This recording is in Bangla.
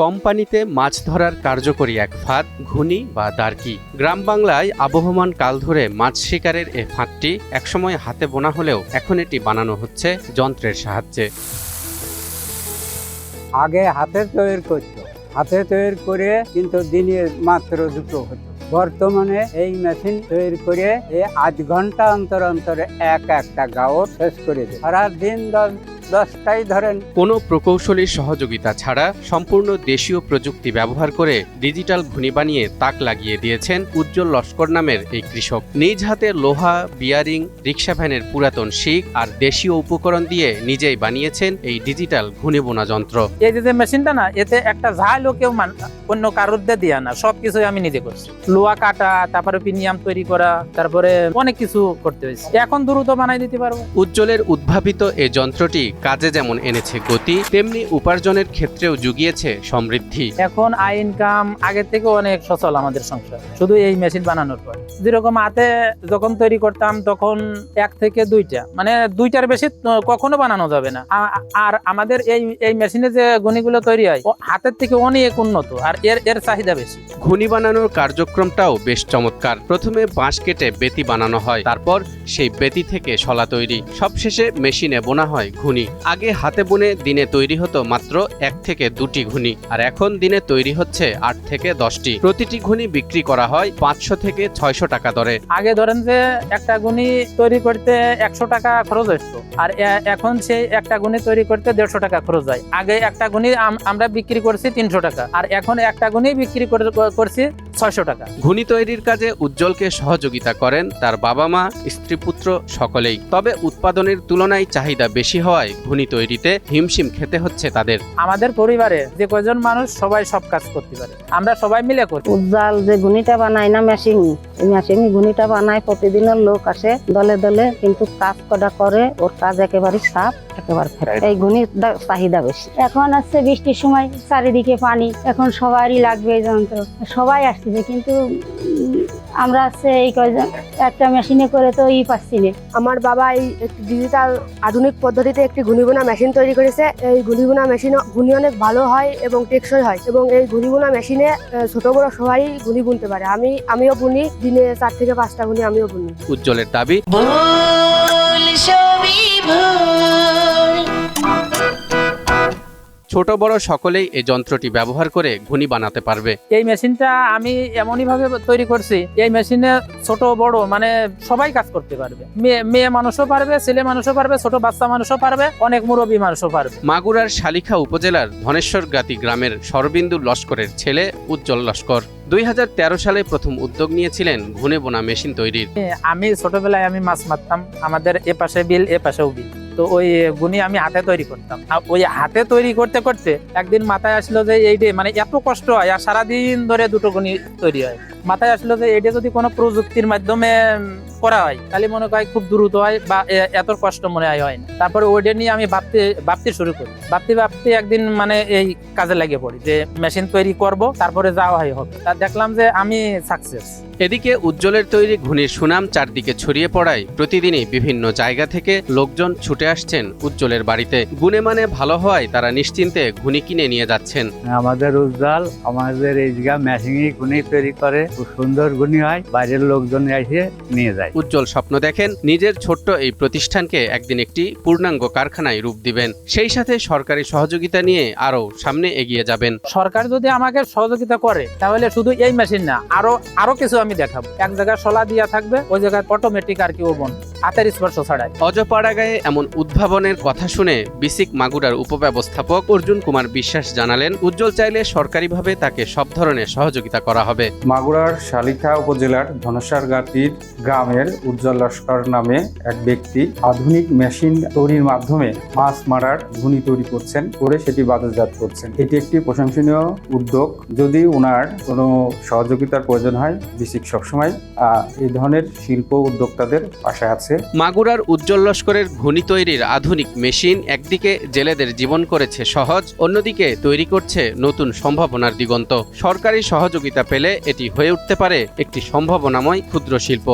কোম্পানিতে মাছ ধরার কার্যকরী এক ফাঁদ ঘুনি বা দার্কি। গ্রাম বাংলায় আবহমান কাল ধরে মাছ শিকারের এ ফাঁদটি একসময় হাতে বোনা হলেও এখন এটি বানানো হচ্ছে যন্ত্রের সাহায্যে। আগে হাতে তৈরি করতো। হাতে তৈরি করে কিন্তু দিনে মাত্র দুটো হতো। বর্তমানে এই মেশিন তৈরি করে এই আধ ঘণ্টা অন্তর অন্তর এক একটা গাও শেষ করে দেয়। সারা দিন দশ দশটাই ধরেন। কোনো প্রকৌশলীর সহযোগিতা ছাড়া সম্পূর্ণ দেশীয় প্রযুক্তি ব্যবহার করে ডিজিটাল ঘুনি বানিয়ে তাক লাগিয়ে দিয়েছেন উজ্জ্বল লস্কর নামের এই কৃষক। নিজ হাতে লোহা বিয়ারিং রিক্সা ভ্যানের পুরাতন শিক আর দেশীয় উপকরণ দিয়ে নিজেই বানিয়েছেন এই ডিজিটাল ঘুনি বোনা যন্ত্র। এই যে মেশিনটা না এতে একটা ঝালও কেউ মান- অন্য কারোর দিয়ে দিয়া না সবকিছু আমি নিজে করছি। লোহা কাটা তারপরে পিনিয়াম তৈরি করা তারপরে অনেক কিছু করতে হয়েছে। এখন দ্রুত বানাই দিতে পারব। উজ্জ্বলের উদ্ভাবিত এ যন্ত্রটি কাজে যেমন এনেছে গতি তেমনি উপার্জনের ক্ষেত্রেও জুগিয়েছে সমৃদ্ধি। এখন আই ইনকাম আগের থেকে অনেক সচল আমাদের সংসার শুধু এই মেশিন বানানোর পর। যেরকম হাতে যখন তৈরি করতাম তখন এক থেকে দুইটা মানে দুইটার বেশি কখনো বানানো যাবে না। আর আমাদের এই এই মেশিনে যে গণিগুলো তৈরি হয় হাতের থেকে অনেক উন্নত আর এর এর চাহিদা বেশি। ঘুনি বানানোর কার্যক্রমটাও বেশ চমৎকার। প্রথমে বাঁশ কেটে বেতি বানানো হয় তারপর সেই বেতি থেকে শলা তৈরি। সবশেষে মেশিনে বোনা হয় ঘুনি আগে হাতে বুনে দিনে তৈরি হতো মাত্র এক থেকে দুটি ঘুনি আর এখন দিনে তৈরি হচ্ছে আট থেকে দশটি। প্রতিটি ঘুনি বিক্রি করা হয় পাঁচশো থেকে ছয়শো টাকা দরে। আগে ধরেন যে একটা গুণি তৈরি করতে একশো টাকা খরচ আসতো আর এখন সেই একটা গুণি তৈরি করতে দেড়শো টাকা খরচ হয়। আগে একটা গুণি আম- আমরা বিক্রি করছি তিনশো টাকা আর এখন একটা গুণি বিক্রি করে- করছি ছয়শো টাকা। ঘুনি তৈরির কাজে উজ্জ্বলকে সহযোগিতা করেন তার বাবা মা স্ত্রী পুত্র সকলেই। তবে উৎপাদনের তুলনায় চাহিদা বেশি হওয়ায় ঘুনি তৈরিতে হিমশিম খেতে হচ্ছে তাদের। আমাদের পরিবারে যে কয়জন মানুষ সবাই সব কাজ করতে পারে। আমরা সবাই মিলে করি উজ্জ্বল যে গুনিটা বানায় না মেশিন এই মেশিন ঘুনিটা বানায় প্রতিদিনের লোক আসে দলে দলে কিন্তু কাজ কটা করে ওর কাজ একেবারে সাফ একেবারে। এই গুনির দা- চাহিদা বেশি। এখন হচ্ছে বৃষ্টির সময় চারিদিকে পানি এখন সবারই লাগবে এই যন্ত্র। সবাই আসতেছে কিন্তু আমরা হচ্ছে এই কয়জন একটা মেশিনে করে তো ই পাচ্ছি না। আমার বাবা এই একটি ডিজিটাল আধুনিক পদ্ধতিতে একটি ঘুনিবোনা মেশিন তৈরি করেছে। এই ঘুনিবোনা মেশিন ঘুনি অনেক ভালো হয় এবং টেকসই হয় এবং এই ঘুনিবোনা মেশিনে ছোট বড় সবাই ঘুনি বুনতে পারে। আমি আমিও বুনি দিনে চার থেকে পাঁচটা ঘুনি আমিও বুনি। উজ্জ্বলের দাবি। ছোট বড় সকলেই এই যন্ত্রটি ব্যবহার করে ঘুনি বানাতে পারবে। এই মেশিনটা আমি এমনই ভাবে তৈরি করছি এই মেশিনে ছোট বড় মানে সবাই কাজ করতে পারবে। মেয়ে মানুষও পারবে ছেলে মানুষও পারবে ছোট বাচ্চা মানুষও পারবে অনেক মুরব্বী মানুষও পারবে। মাগুরার শালিখা উপজেলার ধনেশ্বর গাতি গ্রামের সরবিন্দু লস্করের ছেলে উজ্জ্বল লস্কর। দুই হাজার তেরো সালে প্রথম উদ্যোগ নিয়েছিলেন ঘুনে বোনা মেশিন তৈরির। আমি ছোটবেলায় আমি মাছ মারতাম আমাদের এ পাশে বিল এ পাশেও বিল। তো ওই গুনি আমি হাতে তৈরি করতাম। ওই হাতে তৈরি করতে করতে একদিন মাথায় আসলো যে এইটে মানে এত কষ্ট হয় আর সারাদিন ধরে দুটো গুনি তৈরি হয়। মাথায় আসলো যে এইটা যদি কোনো প্রযুক্তির মাধ্যমে করা হয়, তাহলে মনে হয় খুব দ্রুত হয় বা এত কষ্ট মনে হয় হয় না। তারপরে ওইটা নিয়ে আমি ভাবতে ভাবতে শুরু করি। ভাবতে ভাবতে একদিন মানে এই কাজে লাগিয়ে পড়ি যে মেশিন তৈরি করব, তারপরে যাওয়া হয় হবে। তা দেখলাম যে আমি সাকসেস এদিকে উজ্জ্বলের তৈরি ঘুনির সুনাম চারদিকে ছড়িয়ে পড়ায় প্রতিদিনই বিভিন্ন জায়গা থেকে লোকজন ছুটে আসছেন উজ্জ্বলের বাড়িতে। গুণে মানে ভালো হওয়ায় তারা নিশ্চিন্তে ঘুনি কিনে নিয়ে যাচ্ছেন। আমাদের উজ্জ্বল আমাদের এই জায়গা মেশিনই গুনি তৈরি করে খুব সুন্দর গুনি হয় বাইরের লোকজন এসে নিয়ে যায়। উজ্জ্বল স্বপ্ন দেখেন নিজের ছোট্ট এই প্রতিষ্ঠানকে একদিন একটি পূর্ণাঙ্গ কারখানায় রূপ দিবেন। সেই সাথে সরকারি সহযোগিতা নিয়ে আরও সামনে এগিয়ে যাবেন। সরকার যদি আমাকে সহযোগিতা করে তাহলে শুধু এই মেশিন না আরও আরও কিছু আমি দেখাবো। এক জায়গায় সলা দিয়া থাকবে ওই জায়গায় অটোমেটিক আর কি ওবন হাতের স্পর্শ ছাড়াই। অজপাড়াগায়ে এমন উদ্ভাবনের কথা শুনে বিসিক মাগুরার উপব্যবস্থাপক অর্জুন কুমার বিশ্বাস জানালেন উজ্জ্বল চাইলে সরকারিভাবে তাকে সব ধরনের সহযোগিতা করা হবে। মাগুরার শালিখা উপজেলার ধনসারগাতির গ্রামের উজ্জ্বল লস্কর নামে এক ব্যক্তি আধুনিক মেশিন তৈরির মাধ্যমে মাছ মারার ঘুনি তৈরি করছেন করে সেটি বাজারজাত করছেন। এটি একটি প্রশংসনীয় উদ্যোগ। যদি ওনার কোনো সহযোগিতার প্রয়োজন হয় বিসিক সবসময় আহ, এই ধরনের শিল্প উদ্যোক্তাদের পাশে আছে। মাগুরার উজ্জ্বল লস্করের ঘুনি তৈরির আধুনিক মেশিন একদিকে জেলেদের জীবন করেছে সহজ, অন্যদিকে তৈরি করছে নতুন সম্ভাবনার দিগন্ত। সরকারি সহযোগিতা পেলে এটি হয়ে উঠতে পারে একটি সম্ভাবনাময় ক্ষুদ্র শিল্প।